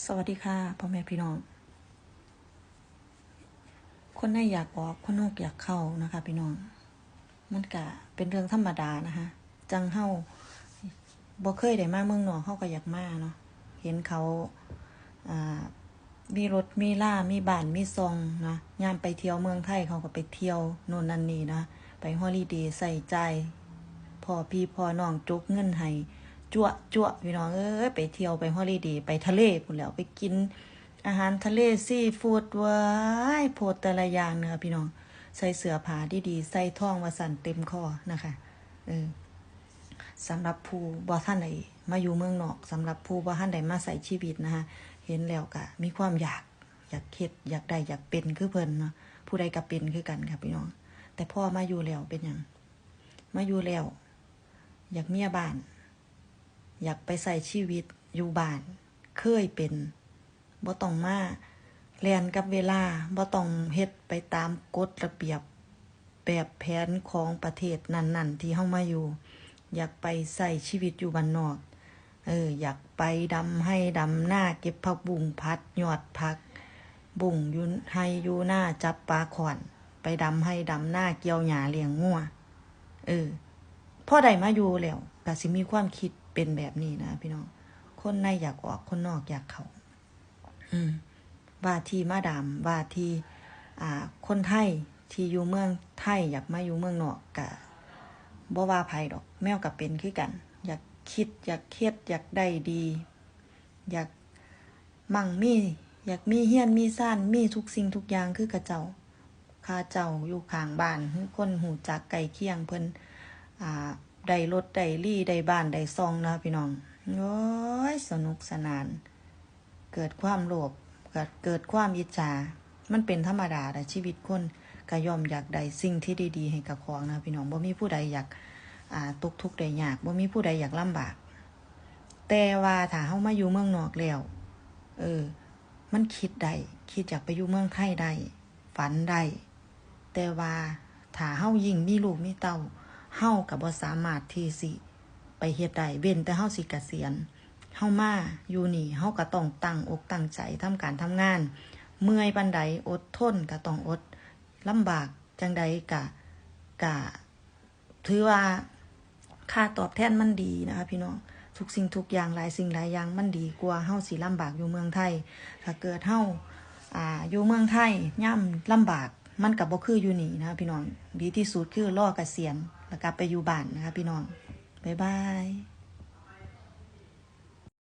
สวัสดีค่ะพ่อแม่พี่น้อง คนในอยากออกคนนอกอยากเข้านะคะ พี่น้อง มันกะเป็นเรื่องธรรมดานะคะจังเฮาบ่เคยได้มาเมืองนอกเฮาก็อยากมาเนาะเห็นเขาอ่ามีรถมีล่ามีบ้านมีซองนะยามไปเที่ยวเมืองไทยเขาก็ไปเที่ยวโน่นนั่นนี่นะไปฮอลิเดย์ใส่ใจพอพี่พอน้องจุกเงินให้ จั่วจั่วพี่น้องเอ้ยไปเที่ยวไปฮอลิเดย์ไปทะเลพุ่นแหล้วไปกิน อาหารทะเลซีฟู้ดว้ายโพดแต่ละอย่างเนอะพี่น้องใส่เสื้อผ้าดีๆใส่ท่องวาสันเต็มคอนะคะเออสำหรับผู้บ่ท่านใดมาอยู่เมืองนอกสำหรับผู้บ่ท่านใดมาใส่ชีวิตนะคะเห็นแล้วก็มีความอยากอยากเฮ็ดอยากได้อยากเป็นคือเพิ่นเนาะผู้ใดก็เป็นคือกันค่ะพี่น้อง แต่พ่อมาอยู่แล้วเป็นหยังมาอยู่แล้ว อยากเมียบ้าน อยากไปใส่ชีวิตอยู่บ้าน เคยเป็นบ่ต้องมาแลนกับเวลาบ่ต้องเฮ็ดไปตามกฎระเบียบแบบแผนของประเทศนั้นๆ ที่เฮามาอยู่ อยากไปใส่ชีวิตอยู่บ้านนอก เออ อยากไปดำให้ดำหน้าเก็บผักบุ้งพัดยอดผัก บุ้งยู่ให้ยูหน้าจับปลาขอน ไปดำให้ดำหน้าเกี่ยวหญ้าเลี้ยงงัวเออพ่อใดมาอยู่แล้วก็สิมีความคิด เป็นแบบนี้นะพี่น้อง คนในอยากออกคนนอกอยากเข้าอืมว่าที่มาดามว่าที่อ่า คนไทยที่อยู่เมืองไทย อยากมาอยู่เมืองนอกกะบ่ว่าภัยดอก แมวกับเป็นคือกัน อยากคิด อยากเครียดอยากได้ดี อยากมั่งมีอยากมีเฮียนมีซ่านมีทุกสิ่งทุกอย่างคือกระเจ้าข้าเจ้าอยู่ข้างบ้านคือคนหูจักไก่เคียงเพิ่นอ่า ได้รถได้ลี่ได้บ้านได้ซองนะพี่น้องโอ้ยสนุกสนาน เกิดความโลภเกิดเกิดความอิจฉา มันเป็นธรรมดาแต่ชีวิตคนก็ย่อมอยากได้สิ่งที่ดีๆ ให้กับของนะพี่น้องบ่มีผู้ใดอยากอ่าตกทุกข์ได้ยากบ่มีผู้ใดอยากลำบาก แต่ว่าถ้าเฮามาอยู่เมืองนอกแล้ว เออ มันคิดได้คิดอยากไปอยู่เมืองไทยได้ฝันได้แต่ว่าถ้าเฮายิ่งมีลูกมีเต้า เฮาก็บ่สามารถที่สิไปเฮ็ดได้เว้นแต่เฮาสิเกษียณเฮามาอยู่นี่เฮาก็ต้องตั้งอกตั้งใจทำการทำงาน เมื่อยปานใดอดทนก็ต้องอดลำบากจังใดก็ก็ถือว่าค่าตอบแทนมันดีนะคะพี่น้องทุกสิ่งทุกอย่างหลายสิ่งหลายอย่างมันดีกว่าเฮาสิลำบากอยู่เมืองไทย ถ้าเกิดเฮาอ่าอยู่เมืองไทยย่ำลำบากมันกับบ่คืออยู่นี่นะคะพี่น้องดีที่สุดคือรอเกษียณ แล้วกลับไปอยู่บ้านนะคะ พี่น้อง บ๊ายบาย